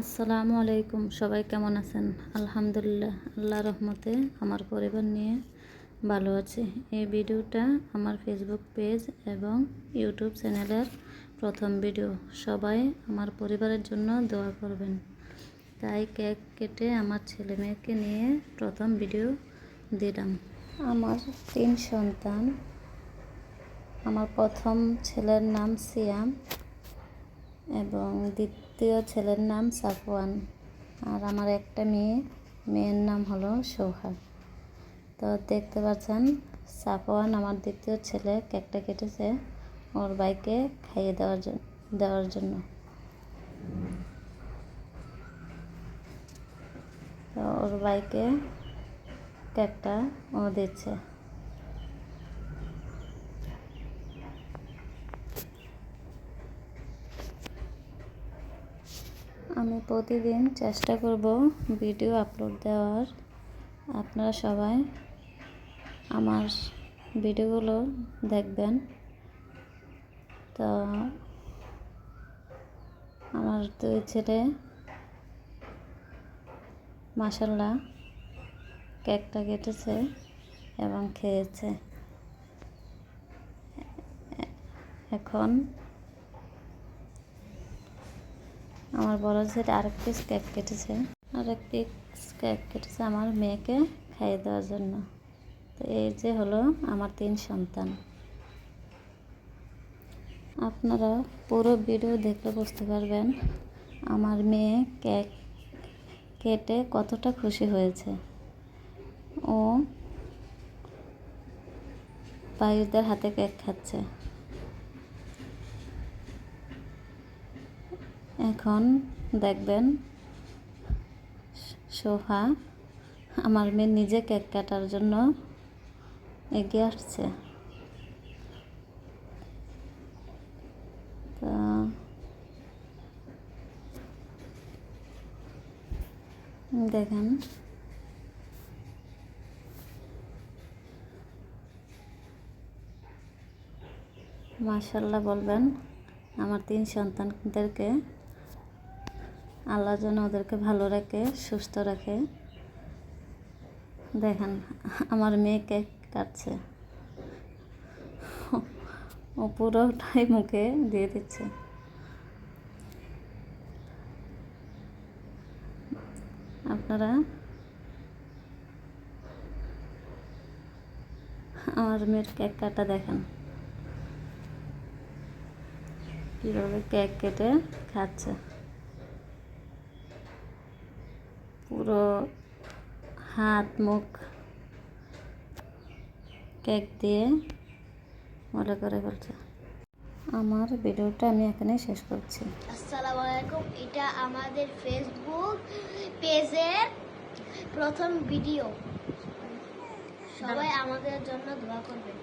আসসালামু আলাইকুম। সবাই কেমন আছেন? আলহামদুলিল্লাহ, আল্লাহ রহমতে আমার পরিবার নিয়ে ভালো আছে। এই ভিডিওটা আমার ফেসবুক পেজ এবং ইউটিউব চ্যানেলের প্রথম ভিডিও। সবাই আমার পরিবারের জন্য দোয়া করবেন। তাই কেক কেটে আমার ছেলে মেয়েকে নিয়ে প্রথম ভিডিও দিলাম। আমার তিন সন্তান। আমার প্রথম ছেলের নাম সিয়াম। এবং দ্বিতীয় ছেলের নাম সাফওয়ান। আর আমার একটা মেয়ে, মেয়ের নাম হলো সোহাগ। তো দেখতে পাচ্ছেন, সাফওয়ান আমার দ্বিতীয় ছেলে, কেকটা কেটেছে ওর বাইকে খাইয়ে দেওয়ার জন্য দেওয়ার জন্য। ওর বাইকে কেকটা ও দিচ্ছে। আমি প্রতিদিন চেষ্টা করব ভিডিও আপলোড দেওয়ার। আপনারা সবাই আমার ভিডিওগুলো দেখবেন। তো আমার দুই ছেলে মাসাল্লাহ কেকটা কেটেছে এবং খেয়েছে। এখন আমার বড় ছেলে আরেক পিস কেটেছে। আরেক পিস কেক কেটেছে আমার মেয়েকে খাইয়ে দেওয়ার জন্য। তো এই যে হলো আমার তিন সন্তান। আপনারা পুরো ভিডিও দেখলে বুঝতে পারবেন আমার মেয়ে কেক কেটে কতটা খুশি হয়েছে। ও ভাইদের হাতে কেক খাচ্ছে। এখন দেখবেন সোফা আমার মেয়ে নিজে কেক কাটার জন্য এগিয়ে আসছে। তা দেখেন। মাশাল্লাহ বলবেন, আমার তিন সন্তানদেরকে আল্লাহ যেন ওদেরকে ভালো রাখে, সুস্থ রাখে। দেখেন, আমার মেয়ে কেক কাটছে। ও পুরোটাই মুখে দিয়ে দিচ্ছে। আপনারা? আমার মেয়ের কেক কাটা দেখেন। কীভাবে কেক কেটে খাচ্ছে। পুরো হাত, মুখ, কেক দিয়ে মজা করে ফেলছে। আমার ভিডিওটা আমি এখানে শেষ করছি। আসসালামু আলাইকুম। এটা আমাদের ফেসবুক পেজের প্রথম ভিডিও। সবাই আমাদের জন্য দোয়া করবেন।